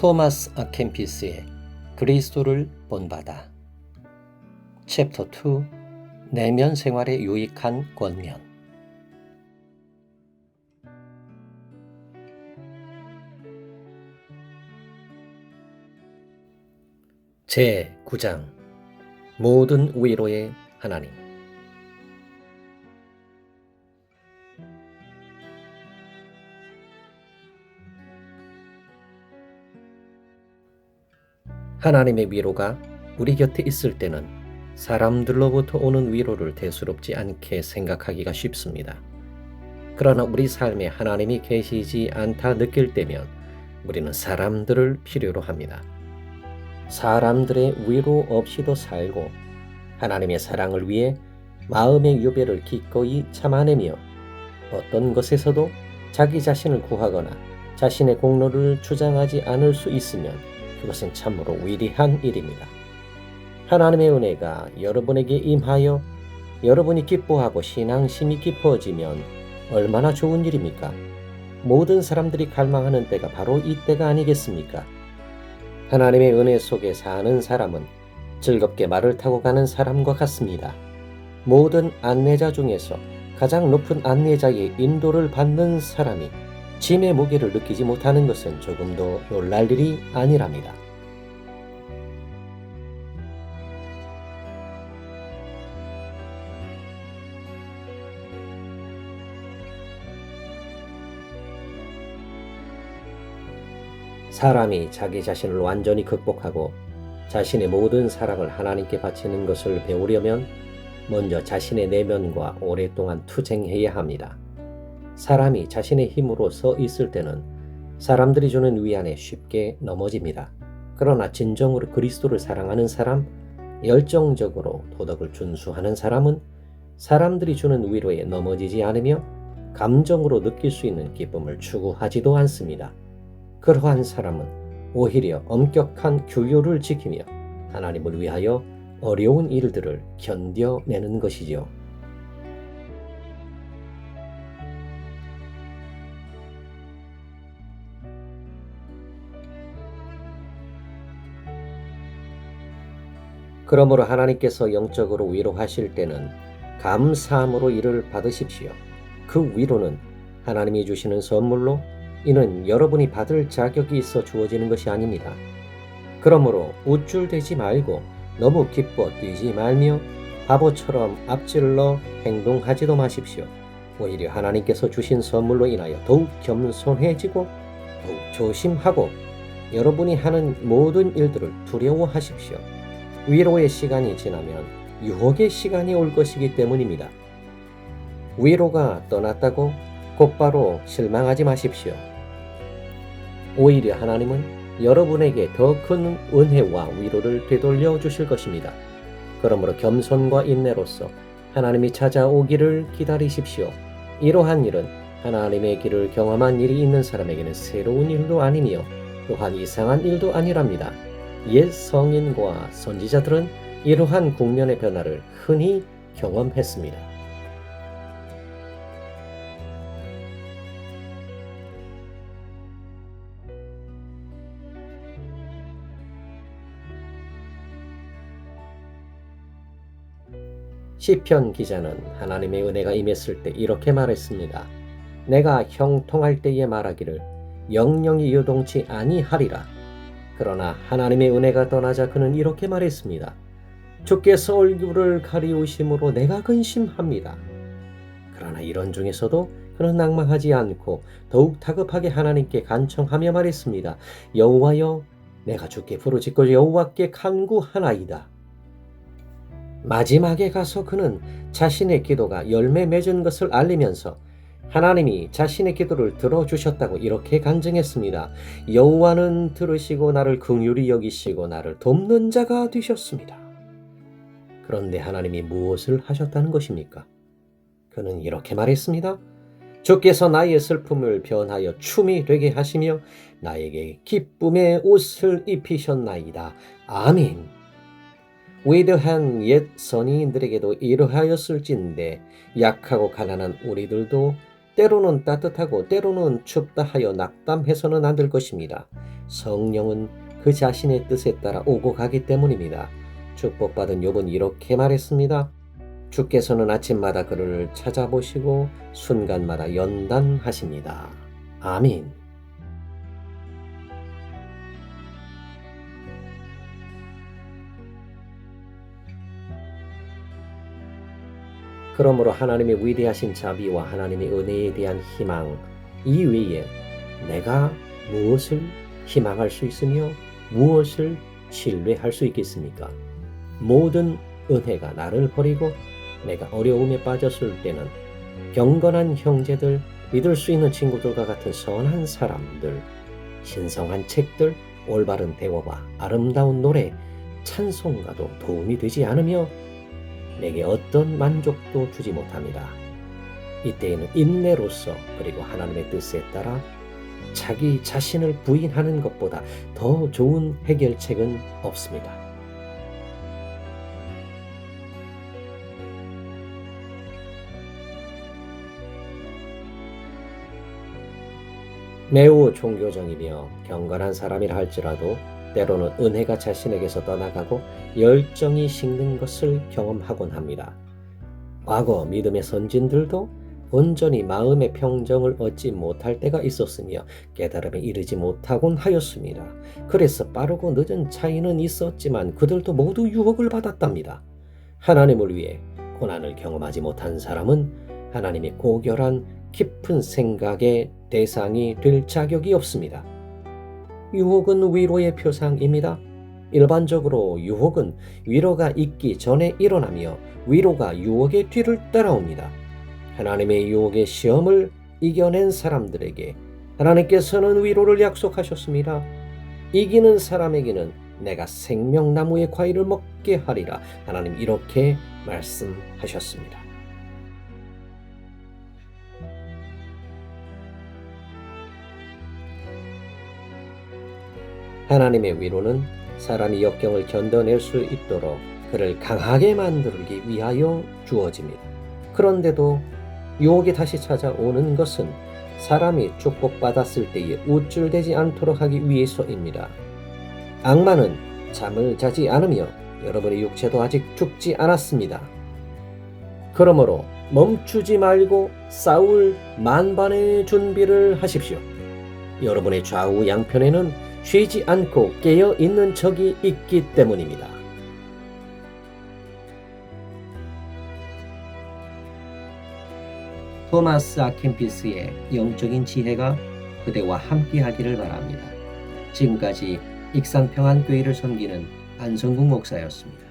토마스 아켄피스의 그리스도를 본받아. 챕터 2 내면 생활에 유익한 권면. 제 9장 모든 위로의 하나님 하나님의 위로가 우리 곁에 있을 때는 사람들로부터 오는 위로를 대수롭지 않게 생각하기가 쉽습니다. 그러나 우리 삶에 하나님이 계시지 않다 느낄 때면 우리는 사람들을 필요로 합니다. 사람들의 위로 없이도 살고 하나님의 사랑을 위해 마음의 유배를 기꺼이 참아내며 어떤 것에서도 자기 자신을 구하거나 자신의 공로를 주장하지 않을 수 있으면 그것은 참으로 위대한 일입니다. 하나님의 은혜가 여러분에게 임하여 여러분이 기뻐하고 신앙심이 깊어지면 얼마나 좋은 일입니까? 모든 사람들이 갈망하는 때가 바로 이 때가 아니겠습니까? 하나님의 은혜 속에 사는 사람은 즐겁게 말을 타고 가는 사람과 같습니다. 모든 안내자 중에서 가장 높은 안내자의 인도를 받는 사람이 짐의 무게를 느끼지 못하는 것은 조금도 놀랄 일이 아니랍니다. 사람이 자기 자신을 완전히 극복하고 자신의 모든 사랑을 하나님께 바치는 것을 배우려면 먼저 자신의 내면과 오랫동안 투쟁해야 합니다. 사람이 자신의 힘으로 서 있을 때는 사람들이 주는 위안에 쉽게 넘어집니다. 그러나 진정으로 그리스도를 사랑하는 사람, 열정적으로 도덕을 준수하는 사람은 사람들이 주는 위로에 넘어지지 않으며 감정으로 느낄 수 있는 기쁨을 추구하지도 않습니다. 그러한 사람은 오히려 엄격한 규율을 지키며 하나님을 위하여 어려운 일들을 견뎌내는 것이지요. 그러므로 하나님께서 영적으로 위로하실 때는 감사함으로 이를 받으십시오. 그 위로는 하나님이 주시는 선물로 이는 여러분이 받을 자격이 있어 주어지는 것이 아닙니다. 그러므로 우쭐대지 말고 너무 기뻐 뛰지 말며 바보처럼 앞질러 행동하지도 마십시오. 오히려 하나님께서 주신 선물로 인하여 더욱 겸손해지고 더욱 조심하고 여러분이 하는 모든 일들을 두려워하십시오. 위로의 시간이 지나면 유혹의 시간이 올 것이기 때문입니다. 위로가 떠났다고 곧바로 실망하지 마십시오. 오히려 하나님은 여러분에게 더 큰 은혜와 위로를 되돌려 주실 것입니다. 그러므로 겸손과 인내로서 하나님이 찾아오기를 기다리십시오. 이러한 일은 하나님의 길을 경험한 일이 있는 사람에게는 새로운 일도 아니며 또한 이상한 일도 아니랍니다. 옛 성인과 선지자들은 이러한 국면의 변화를 흔히 경험했습니다. 시편 기자는 하나님의 은혜가 임했을 때 이렇게 말했습니다. 내가 형통할 때에 말하기를 영영이 요동치 아니하리라. 그러나 하나님의 은혜가 떠나자 그는 이렇게 말했습니다. 주께서 얼굴을 가리우심으로 내가 근심합니다. 그러나 이런 중에서도 그는 낭망하지 않고 더욱 다급하게 하나님께 간청하며 말했습니다. 여호와여 내가 주께 부르짖고 여호와께 간구하나이다. 마지막에 가서 그는 자신의 기도가 열매 맺은 것을 알리면서 하나님이 자신의 기도를 들어주셨다고 이렇게 간증했습니다. 여호와는 들으시고 나를 긍휼히 여기시고 나를 돕는 자가 되셨습니다. 그런데 하나님이 무엇을 하셨다는 것입니까? 그는 이렇게 말했습니다. 주께서 나의 슬픔을 변하여 춤이 되게 하시며 나에게 기쁨의 옷을 입히셨나이다. 아멘. 위대한 옛 선인들에게도 이러하였을진데 약하고 가난한 우리들도 때로는 따뜻하고 때로는 춥다 하여 낙담해서는 안 될 것입니다. 성령은 그 자신의 뜻에 따라 오고 가기 때문입니다. 축복받은 욥은 이렇게 말했습니다. 주께서는 아침마다 그를 찾아보시고 순간마다 연단하십니다. 아민. 그러므로 하나님의 위대하신 자비와 하나님의 은혜에 대한 희망 이외에 내가 무엇을 희망할 수 있으며 무엇을 신뢰할 수 있겠습니까? 모든 은혜가 나를 버리고 내가 어려움에 빠졌을 때는 경건한 형제들, 믿을 수 있는 친구들과 같은 선한 사람들, 신성한 책들, 올바른 대화와 아름다운 노래, 찬송가도 도움이 되지 않으며 내게 어떤 만족도 주지 못합니다. 이때에는 인내로서 그리고 하나님의 뜻에 따라 자기 자신을 부인하는 것보다 더 좋은 해결책은 없습니다. 매우 종교적이며 경건한 사람이라 할지라도 때로는 은혜가 자신에게서 떠나가고 열정이 식는 것을 경험하곤 합니다. 과거 믿음의 선진들도 온전히 마음의 평정을 얻지 못할 때가 있었으며 깨달음에 이르지 못하곤 하였습니다. 그래서 빠르고 늦은 차이는 있었지만 그들도 모두 유혹을 받았답니다. 하나님을 위해 고난을 경험하지 못한 사람은 하나님의 고결한 깊은 생각의 대상이 될 자격이 없습니다. 유혹은 위로의 표상입니다. 일반적으로 유혹은 위로가 있기 전에 일어나며 위로가 유혹의 뒤를 따라옵니다. 하나님의 유혹의 시험을 이겨낸 사람들에게 하나님께서는 위로를 약속하셨습니다. 이기는 사람에게는 내가 생명나무의 과일을 먹게 하리라. 하나님 이렇게 말씀하셨습니다. 하나님의 위로는 사람이 역경을 견뎌낼 수 있도록 그를 강하게 만들기 위하여 주어집니다. 그런데도 유혹이 다시 찾아오는 것은 사람이 축복받았을 때에 우쭐대지 않도록 하기 위해서입니다. 악마는 잠을 자지 않으며 여러분의 육체도 아직 죽지 않았습니다. 그러므로 멈추지 말고 싸울 만반의 준비를 하십시오. 여러분의 좌우 양편에는 쉬지 않고 깨어 있는 적이 있기 때문입니다. 토마스 아켄피스의 영적인 지혜가 그대와 함께하기를 바랍니다. 지금까지 익산평안교회를 섬기는 안성국 목사였습니다.